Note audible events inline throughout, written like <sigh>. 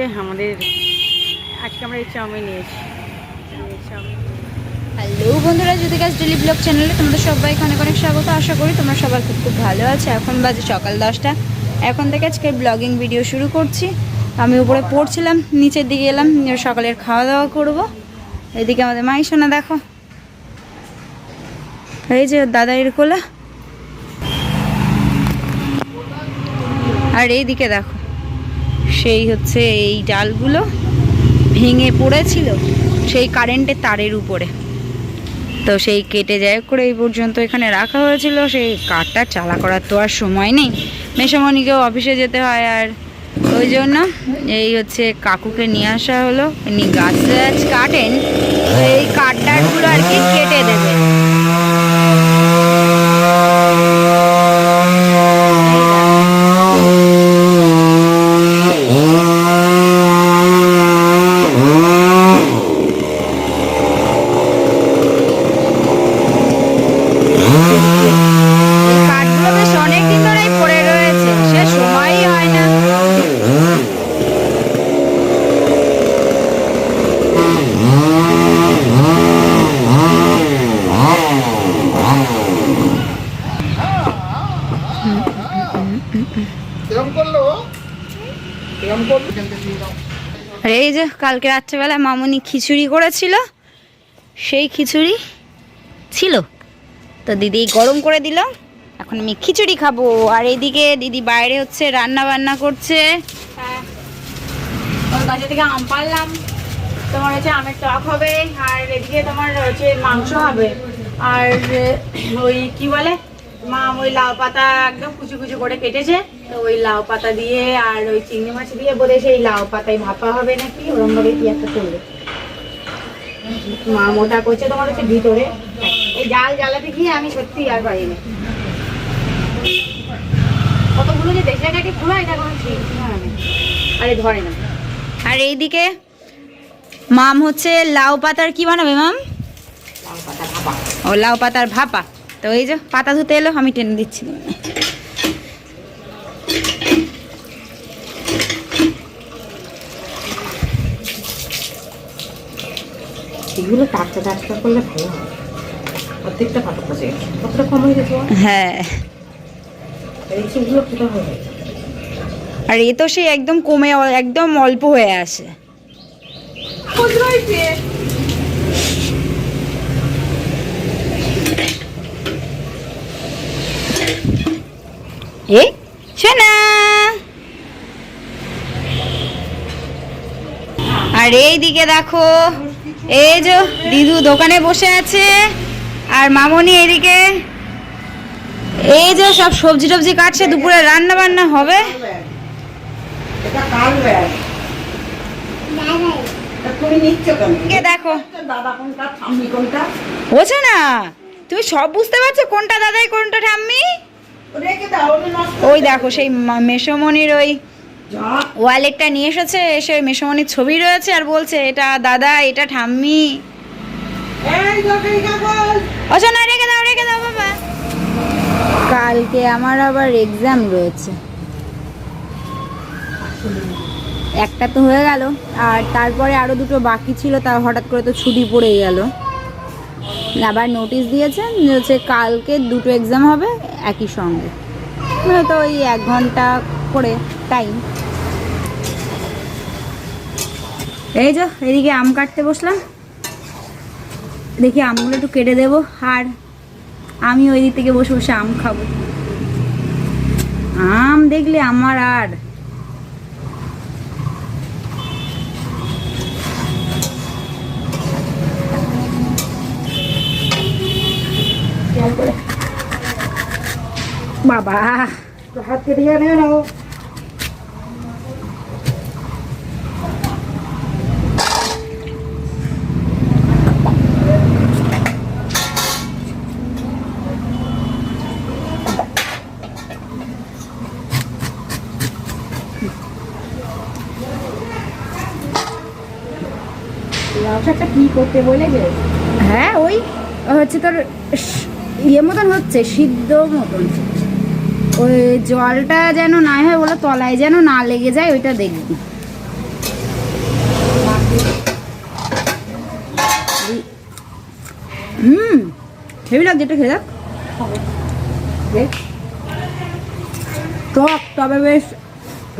যে আমাদের, আজকে আমরা এই চাউমিন নিয়েছি। হ্যালো বন্ধুরা, যদি গাছ ডেলি ব্লগ চ্যানেলে তোমাদের সবাইকে অনেক অনেক স্বাগত, আশা করি তোমরা সবাই খুব খুব ভালো আছে। এখন বাজে সকাল দশটা। এখন থেকে আজকে ব্লগিং ভিডিও শুরু করছি। আমি উপরে পড়ছিলাম, নিচের দিকে এলাম সকালের খাওয়া দাওয়া করব। এদিকে আমাদের মাই সোনা দেখো। এই যে দাদা এর কোলা। আর এইদিকে দেখো। সেই হচ্ছে এই ডালগুলো ভেঙে পড়েছিল সেই কারেন্টের তারের উপরে। তো সেই কেটে যায় করে এই পর্যন্ত এখানে রাখা হয়েছিল। সেই কাঠটা চালা করার তো আর সময় নেই। মেসমণিকেও অফিসে যেতে হয় আর ওই জন্য এই হচ্ছে কাকুকে নিয়ে আসা হলো। উনি গাছ কাটেন। এই কাঠটাগুলো আর কি কেটে দেবে এই কাঠগুলো বেশ অনেকদিন ধরেই পড়ে রয়েছে সে সময়ই হয় না আর এই যে কালকে রাত্রেবেলা মামুনি খিচুড়ি করেছিল, সেই খিচুড়ি ছিল। তো দিদি গরম করে দিল, এখন আমি খিচুড়ি খাব। আর এদিকে দিদি বাইরে হচ্ছে রান্না বান্না করছে। হ্যাঁ থেকে আম তোমার হচ্ছে আমের টক হবে, আর এদিকে তোমার হচ্ছে মাংস হবে। আর, ওই কি বলে? মা ওই লাউ পাতা একদম কুচি কুচি করে কেটেছে। তো ওই লাউ পাতা দিয়ে আর ওই চিংড়ি মাছ দিয়ে বোধ সেই লাউ পাতায় ভাপা হবে নাকি? ওরম ভাবে কি একটা করবে? মা মোটা করছে তোমার হচ্ছে ভিতরে। এই জাল জ্বালাতে গিয়ে আমি সত্যি আর পারিনি কতগুলো যে দেশে কাটি পুরো এটা কোনো ঠিক না। আরে ধরে না। আর এইদিকে মাম হচ্ছে লাউ পাতার কি বানাবে মাম? ও লাউ পাতার ভাপা। তো এই যে পাতা ধুতে এলো আমি টেনে দিচ্ছি। এগুলো টাটকা টাটকা করলে ভালো হয়। প্রত্যেকটা পাতা পচে গেছে। কতটা কম হয়ে গেছে হ্যাঁ। এই সেগুলো ফুটা হবে। আর এ তো সেই একদম কমে একদম অল্প হয়ে আসে। এ আর এইদিকে দেখো। এই যে দিদু দোকানে বসে আছে আর মামনি এদিকে। এই যে সব সবজি টবজি কাটছে দুপুরে রান্না বান্না হবে? দেখো। বোঝো না। তুমি সব বুঝতে পারছ কোনটা দাদাই কোনটা ঠাম্মি? ওই দেখো সেই মা- মেসোমণির ওই ওয়ালেটটা নিয়ে এসেছে এসে ওই ছবি রয়েছে আর বলছে এটা দাদা এটা ঠাম্মি। রেখে দাও রেখে দাও বাবা। কালকে আমার আবার এক্সাম রয়েছে। একটা তো হয়ে গেল আর তারপরে আরও দুটো বাকি ছিল তা হঠাৎ করে তো ছুটি পড়ে গেল। আবার নোটিশ দিয়েছেন যে হচ্ছে কালকে দুটো এক্সাম হবে একই সঙ্গে। মানে তো ওই এক ঘণ্টা করে টাইম এই যে, এদিকে আম কাটতে বসলাম। দেখি আমগুলো একটু কেটে দেবো, আর আমি ওই দিক থেকে বসে বসে আম খাব। আম দেখলে আমার আর। বাবা। হাত কেটে যাবে না শাকটা কি করতে বলেছে হ্যাঁ ওই হচ্ছে তোর ইয়ে মতন হচ্ছে সিদ্ধ মতন। ওই জলটা যেন না হয় বলো তলায় যেন না লেগে যায় ওইটা দেখবি। হুম হেভি লাগছে এটা খেয়ে দেখ। টক তবে বেশ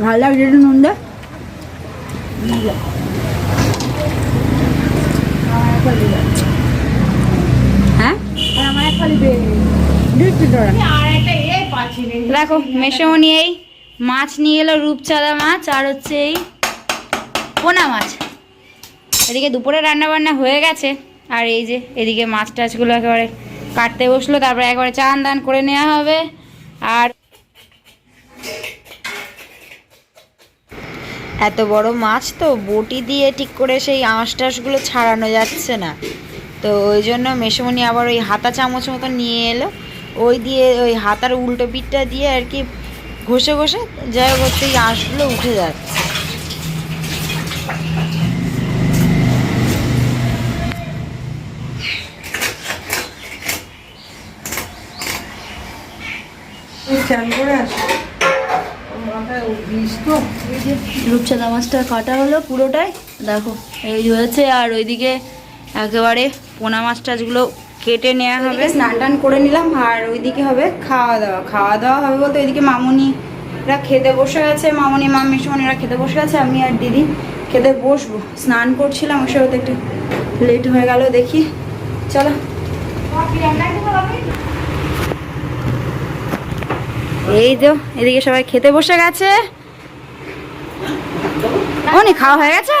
ভালো লাগছে একটু নুন দে। হ্যাঁ? দেখো মেসমনি এই মাছ নিয়ে এলো, রূপচাঁদা মাছ, আর হচ্ছে এই পোনা মাছ। এদিকে দুপুরে রান্না বান্না হয়ে গেছে, আর এই যে এদিকে মাছ টাছগুলো একেবারে কাটতে বসল, তারপরে একবারে চান দান করে নেওয়া হবে, আর এত বড় মাছ তো বটি দিয়ে ঠিক করে সেই আঁশ টাশগুলো ছাড়ানো যাচ্ছে না। তো ওই জন্য মেসমনি আবার ওই হাতা চামচ মতো নিয়ে এলো। ওই দিয়ে ওই হাতার উল্টো পিঠটা দিয়ে আর কি ঘষে ঘষে যাই হোক এই আঁশগুলো উঠে যাচ্ছে। চান করে আসো মাথায় বিষ তো রূপচাঁদা মাছটা কাটা হলো পুরোটাই। দেখো এই হয়েছে আর ওইদিকে একেবারে পোনা মাছ টাছগুলো কেটে নেওয়া হবে। স্নান টান করে নিলাম আর ওইদিকে হবে খাওয়া দাওয়া। খাওয়া দাওয়া হবে বলতে ওইদিকে মামুনিরা খেতে বসে গেছে মামুনি মা মেসমনিরা খেতে বসে গেছে আমি আর দিদি খেতে বসবো। স্নান করছিলাম ওসে হতে একটু লেট হয়ে গেল দেখি। চলো। এই তো এদিকে সবাই খেতে বসে গেছে। অনেক খাওয়া হয়ে গেছে?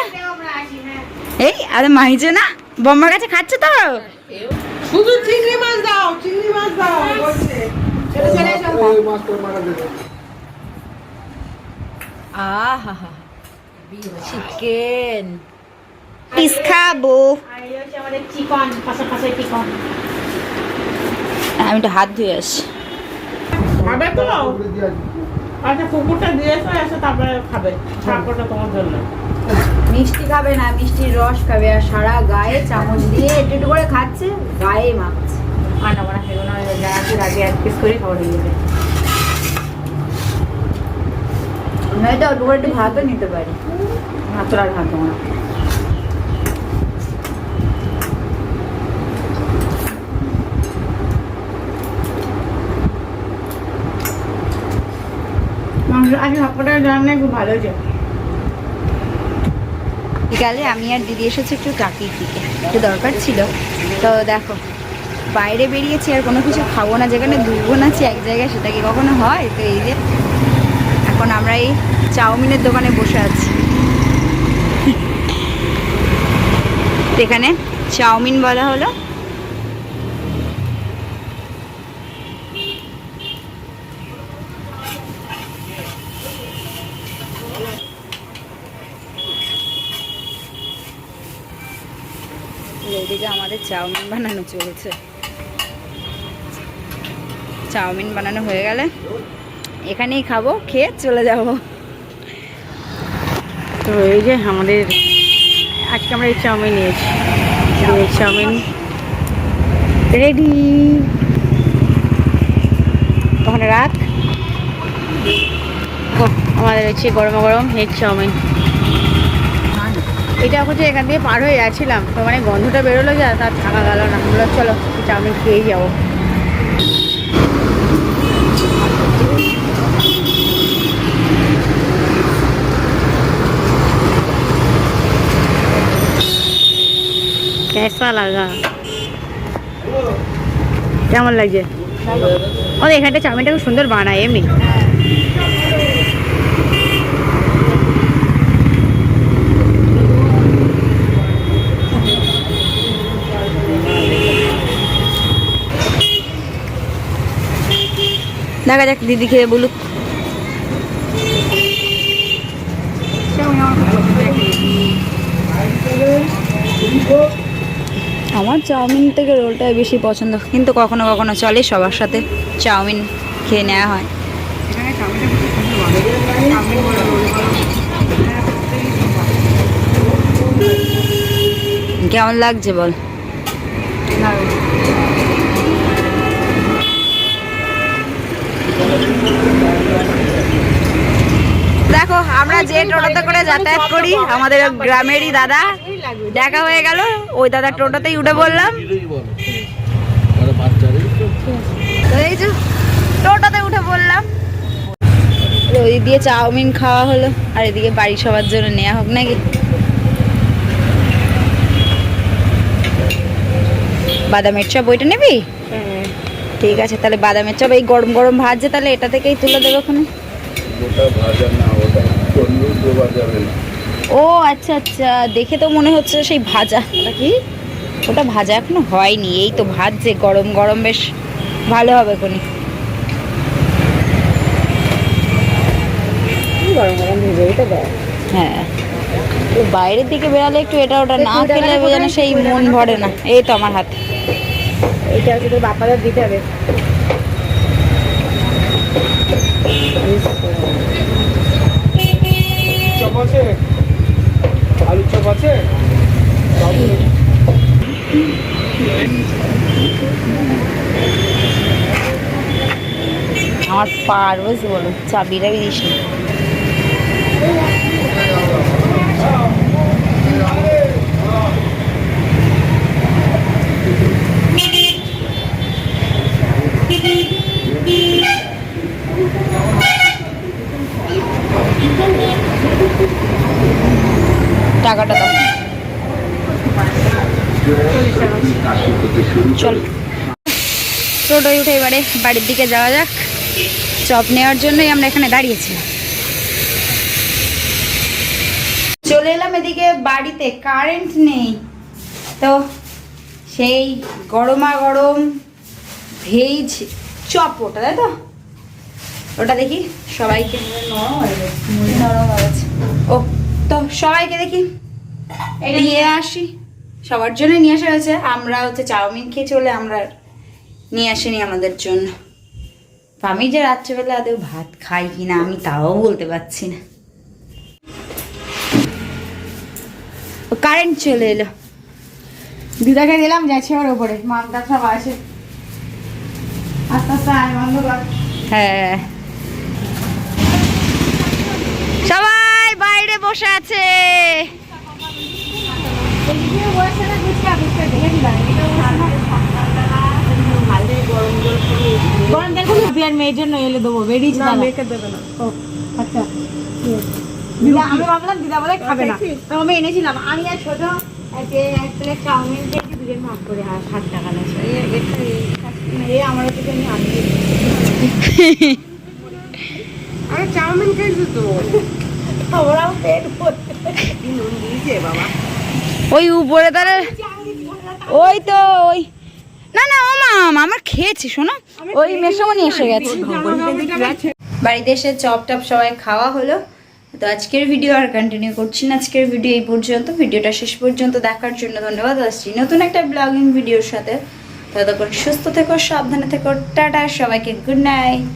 এই আরে মাইজে না বম্মার কাছে খাচ্ছে তো। শুধু চিংড়ি মাছ দাও চিংড়ি মাছ দাও বলছে। আহা চিকেন পিস খাব। আর এই হচ্ছে আমাদের চিকন পাশে পাশে চিকন। আমি একটু হাত ধুয়ে আসি। খাবে তো? আচ্ছা কুকুরটা দিয়েছ এসে তারপরে খাবে। ঠাকুরটা তোমার জন্য। মিষ্টি খাবে না মিষ্টির রস খাবে আর সারা গায়ে চামচ দিয়ে একটু একটু করে খাচ্ছে গায়ে মাখছে। আর না খেলো না যা আছে আগে এক পিস করে খাবার হয়ে যাবে নয়তো অল্প করে একটু ভাতও নিতে পারি। ভাত আর ভাত না মাংস আজকে ভাতটা রান্না খুব ভালো হয়েছে বিকালে আমি আর দিদি এসেছি একটু কাকির দিকে একটু দরকার ছিল। তো দেখো, বাইরে বেরিয়েছি আর কোনো কিছু খাব না, যেখানে দুর্গুণ আছে এক জায়গায় সেটা কি কখনো হয়? তো এই যে, এখন আমরা এই চাউমিনের দোকানে বসে আছি। এখানে চাউমিন বলা হলো। এদিকে আমাদের চাউমিন বানানো চলছে। চাউমিন বানানো হয়ে গেলে এখানেই খাব, খেয়ে চলে যাব। তো এই যে আমাদের, আজকে আমরা এই চাউমিন নিয়েছি। এই চাউমিন রেডি ওখানে রাখ আমাদের হচ্ছে গরম গরম হেড চাউমিন। এটা হচ্ছে এখান থেকে পার হয়ে যাচ্ছিলাম তো মানে গন্ধটা বেরোলো যা তার থাকা গেল না। বলল চলো চাউমিন খেয়েই যাব। কেমন লাগছে? আমাদের এখানটা চাউমিনটা খুব সুন্দর বানায় এমনি। দেখা যাক দিদি খেয়ে বলুক। আমার চাউমিন থেকে রোলটাই বেশি পছন্দ, কিন্তু কখনো কখনো চলে সবার সাথে চাউমিন খেয়ে নেওয়া হয়। কেমন লাগছে বল? দেখো, আমরা যে টোটোতে করে যাতায়াত করি, আমাদের গ্রামেরই দাদা। দেখা হয়ে গেল, ওই দাদা টোটোতেই উঠে বললাম এই টোটোতে উঠে বললাম ওই দিয়ে চাউমিন খাওয়া হলো, আর এদিকে বাড়ি সবার জন্য নেওয়া হোক নাকি? বাদামের চপ, ওইটা নিবি? ঠিক আছে তাহলে বাদামের চপ এই গরম গরম ভাজছে তাহলে এটা থেকেই তুলে দেবো ওখানে ও আচ্ছা আচ্ছা দেখে তো মনে হচ্ছে সেই ভাজা। ওটা কি? ওটা ভাজা এখনও হয়নি এই তো ভাজছে গরম গরম বেশ ভালো হবে কোনি গরম গরম ভেজেই তো হ্যাঁ। বাইরের দিকে বেরালে একটু এটা ওটা না খেলে যেন সেই মন ভরে না। এই তো আমার হাতে। এইটা হচ্ছে তোর বাপাদের দিতে হবে। চপ আছে? আলু চপ আছে? আমার পার বুঝতে বলো? চাবিটা দিস না টাকাটা দাও চল। টোটোয় উঠে এবারে বাড়ির দিকে যাওয়া যাক। চপ নেওয়ার জন্যই আমরা এখানে দাঁড়িয়েছিলাম। চলে এলাম এদিকে বাড়িতে কারেন্ট নেই। তো সেই গরমা গরম ভেজ চপ ওটা তাই তো? ওটা দেখি সবাইকে ও তো সবাইকে দেখি নিয়ে আসি। সবার জন্য নিয়ে আসা হয়েছে। আমরা হচ্ছে চাউমিন খেয়ে চলে আমরা নিয়ে আসিনি আমাদের জন্য। আমি যে রাত্রেবেলা আদৌ ভাত খাই কিনা আমি তাও বলতে পারছি না। কারেন্ট চলে এলো। দিদাকে দিলাম যাচ্ছে ওর ওপরে। মামটা সব আসে আস্তে আস্তে আয় বন্ধ কর হ্যাঁ। সবাই বাইরে বসে আছে গরম দেখো বিয়ার মেয়ের জন্য এলে দেবো বেরিয়েছি না মেয়েকে দেবে না। ও আচ্ছা। দিদা আমি ভাবলাম দিদা বলে খাবে না। তো আমি এনেছিলাম। আমি আর ছোট একটা এক প্লেট চাউমিন খেয়েছি দুজন ভাগ করে আর ষাট টাকা নেছে এই এই কাজ- এই আমার হচ্ছে আমি আনি <laughs> আরে চাউমিন খেয়েছি তো? <laughs> ওরাও পেট ভর্তি নুন দিয়েছে বাবা? ওই উপরে তাহলে ওই তো ওই না না ও মা আমার খেয়েছি শোনো। ওই মেসমনি এসে গেছে। বাড়িতে এসে চপ টপ সবাই খাওয়া হলো। তো আজকের ভিডিও আর কন্টিনিউ করছি না। আজকের ভিডিও এই পর্যন্ত। ভিডিওটা শেষ পর্যন্ত দেখার জন্য ধন্যবাদ। আসছি নতুন একটা ব্লগিং ভিডিওর সাথে। ততক্ষণ সুস্থ থেকো সাবধানে থেকো। টাটা সবাইকে গুড নাইট